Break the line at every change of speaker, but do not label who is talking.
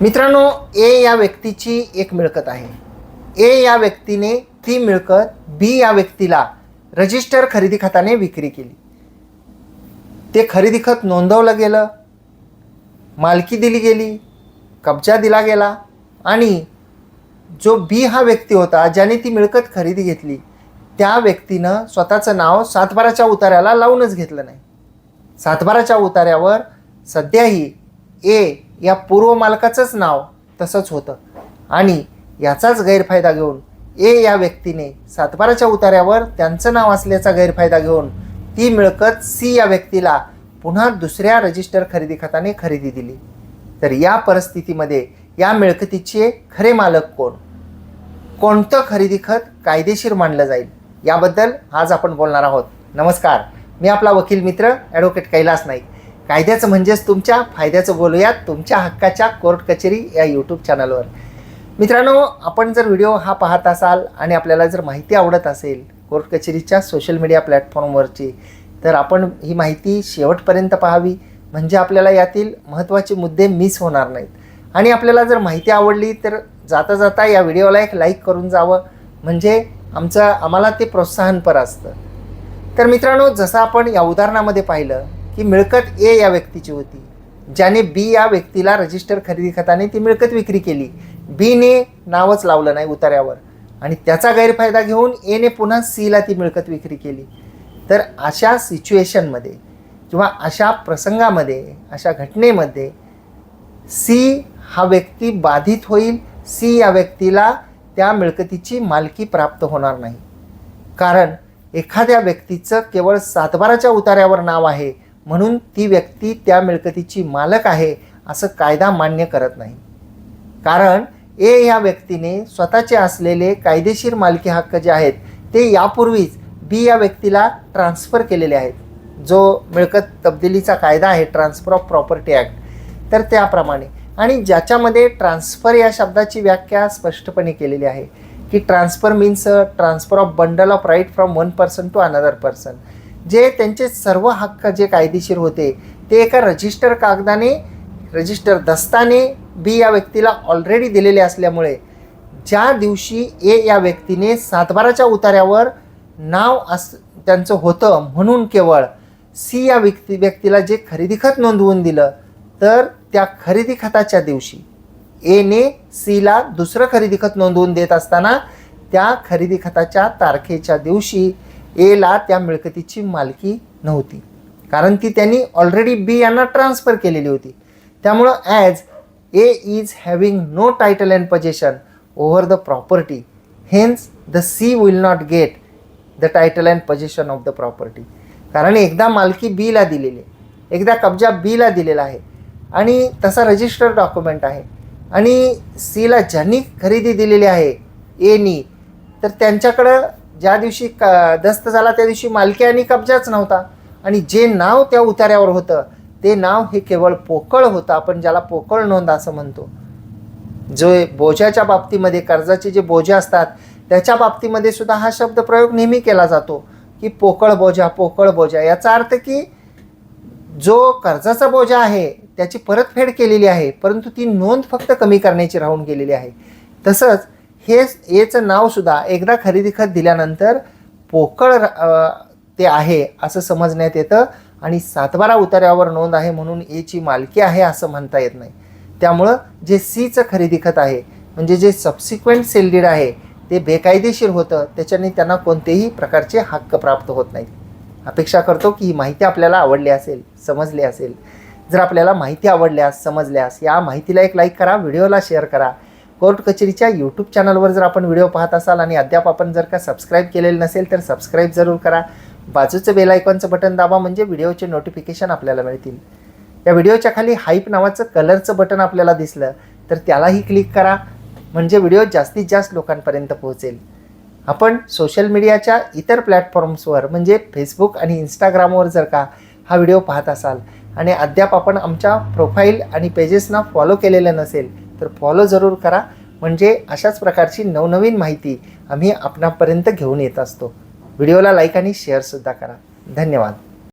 मित्रांनो ए या व्यक्तीची एक मिळकत आहे. ए या व्यक्तीने ती मिळकत बी या व्यक्तीला रजिस्टर खरेदी खताने विक्री केली. ते खरेदी खत नोंदवलं गेलं मालकी दिली गेली कब्जा दिला गेला आणि जो बी हा व्यक्ती होता ज्याने ती मिळकत खरेदी घेतली त्या व्यक्तीनं स्वतःचं नाव सातबाराच्या उतार्याला लावूनच घेतलं नाही. सातबाराच्या उतार्यावर सध्याही ए या पूर्व मालकाचंच नाव तसंच होतं. आणि याचाच गैरफायदा घेऊन ए या व्यक्तीने सातबाराच्या उतार्यावर त्यांचं नाव असल्याचा गैरफायदा घेऊन ती मिळकत सी या व्यक्तीला पुन्हा दुसऱ्या रजिस्टर खरेदी खताने खरेदी दिली. तर या परिस्थितीमध्ये या मिळकतीचे खरे मालक कोण? कोणतं खरेदी खत कायदेशीर मानलं जाईल? याबद्दल आज आपण बोलणार आहोत. नमस्कार. मी आपला वकील मित्र ॲडव्होकेट कैलास नाईक. कायद्याचं म्हणजेच तुमच्या फायद्याचं बोलूयात तुमच्या हक्काच्या कोर्ट कचेरी या यूट्यूब चॅनलवर मित्रांनो आपण जर व्हिडिओ हा पाहत असाल आणि आपल्याला जर माहिती आवडत असेल कोर्ट कचेरीच्या सोशल मीडिया प्लॅटफॉर्मवरची तर आपण ही माहिती शेवटपर्यंत पाहावी. म्हणजे आपल्याला यातील महत्त्वाचे मुद्दे मिस होणार नाहीत. आणि आपल्याला जर माहिती आवडली तर जाता जाता या व्हिडिओला एक लाईक करून जावं. म्हणजे आमचं आम्हाला ते प्रोत्साहनपर असतं. तर मित्रांनो जसं आपण या उदाहरणामध्ये पाहिलं ती मिळकत ए या व्यक्तीची होती. ज्याने बी या व्यक्तीला रजिस्टर खरेदी खताने ती मिळकत विक्री केली. बीने नावच लावलं नाही उतार्यावर. आणि त्याचा गैरफायदा घेऊन एने पुन्हा सीला ती मिळकत विक्री केली. तर अशा सिच्युएशनमध्ये किंवा अशा प्रसंगामध्ये अशा घटनेमध्ये सी हा व्यक्ती बाधित होईल. सी या व्यक्तीला त्या मिळकतीची मालकी प्राप्त होणार नाही. कारण एखाद्या व्यक्तीचं केवळ सातबाराच्या उतार्यावर नाव आहे. म्हणून ती व्यक्ती त्या मिळकतीची मालक आहे असं कायदा मान्य करत नाही. कारण ए या व्यक्तीने स्वतःचे असलेले कायदेशीर मालकी हक्क जे आहेत ते यापूर्वीच बी या व्यक्तीला ट्रान्स्फर केलेले आहेत. जो मिळकत तब्दिलीचा कायदा आहे ट्रान्सफर ऑफ प्रॉपर्टी ॲक्ट तर त्याप्रमाणे. आणि ज्याच्यामध्ये ट्रान्सफर या शब्दाची व्याख्या स्पष्टपणे केलेली आहे की transfer means transfer of bundle of right from one person to another person जे त्यांचे सर्व हक्क जे कायदेशीर होते ते एका रजिस्टर कागदाने रजिस्टर दस्ताने बी या व्यक्तीला ऑलरेडी दिलेले असल्यामुळे ज्या दिवशी ए या व्यक्तीने सातबाराच्या उतार्यावर नाव अस त्यांचं होतं म्हणून केवळ सी या व्यक्ती व्यक्तीला जे खरेदी खत नोंदवून दिलं तर त्या खरेदी खताच्या दिवशी एने सीला दुसरं खरेदी खत नोंदवून देत असताना त्या खरेदी खताच्या तारखेच्या दिवशी एला त्या मिळकतीची मालकी नव्हती. कारण ती त्यांनी ऑलरेडी बी यांना ट्रान्सफर केलेली होती. त्यामुळं as A is having no title and possession over the property hence the C will not get the title and possession of the property कारण एकदा मालकी बीला दिलेली आहे एकदा कब्जा बीला दिलेला आहे. आणि तसा रजिस्टर डॉक्युमेंट आहे. आणि सीला ज्यांनी खरेदी दिलेली आहे एनी तर त्यांच्याकडं ज्या दिवशी क दस्त झाला त्या दिवशी मालकी आणि कब्जाच नव्हता. आणि जे नाव त्या उतार्यावर होतं ते नाव हे केवळ पोकळ होतं. आपण ज्याला पोकळ नोंद असं म्हणतो. जो बोजाच्या बाबतीमध्ये कर्जाचे जे बोजे असतात त्याच्या बाबतीमध्ये सुद्धा हा शब्द प्रयोग नेहमी केला जातो की पोकळ बोजा पोकळ बोजा. याचा अर्थ की जो कर्जाचा बोजा आहे त्याची परतफेड केलेली आहे परंतु ती नोंद फक्त कमी करण्याची राहून गेलेली आहे. तसंच हे एचं नावसुद्धा एकदा खरेदी खत दिल्यानंतर पोकळ ते आहे असं समजण्यात येतं. आणि सातबारा उतार्यावर नोंद आहे म्हणून एची मालकी आहे असं म्हणता येत नाही. त्यामुळं जे सीचं खरेदी खत आहे म्हणजे जे सबसिक्वेंट सेलडीड आहे ते बेकायदेशीर होतं. त्याच्याने त्यांना कोणतेही प्रकारचे हक्क प्राप्त होत नाहीत. अपेक्षा करतो की ही माहिती आपल्याला आवडली असेल समजली असेल. जर आपल्याला माहिती आवडल्यास समजल्यास या माहितीला एक लाईक करा व्हिडिओला शेअर करा. कोर्ट कचेरीच्या यूट्यूब चॅनलवर जर आपण व्हिडिओ पाहत असाल आणि अद्याप आपण जर का सबस्क्राईब केलेलं नसेल तर सबस्क्राईब जरूर करा. बाजूचं बेल आयकॉनचं बटन दाबा म्हणजे व्हिडिओचे नोटिफिकेशन आपल्याला मिळतील. या व्हिडिओच्या खाली हाईप नावाचं कलरचं बटन आपल्याला दिसलं तर त्यालाही क्लिक करा. म्हणजे व्हिडिओ जास्तीत जास्त लोकांपर्यंत पोहोचेल. आपण सोशल मीडियाच्या इतर प्लॅटफॉर्म्सवर म्हणजे फेसबुक आणि इंस्टाग्रामवर जर का हा व्हिडिओ पाहत असाल आणि अद्याप आपण आमच्या प्रोफाईल आणि पेजेसना फॉलो केलेलं नसेल तर फॉलो जरूर करा. म्हणजे अशाच प्रकारची नवनवीन माहिती आम्ही आपणापर्यंत घेऊन येत असतो. व्हिडिओला लाईक आणि शेअरसुद्धा करा. धन्यवाद.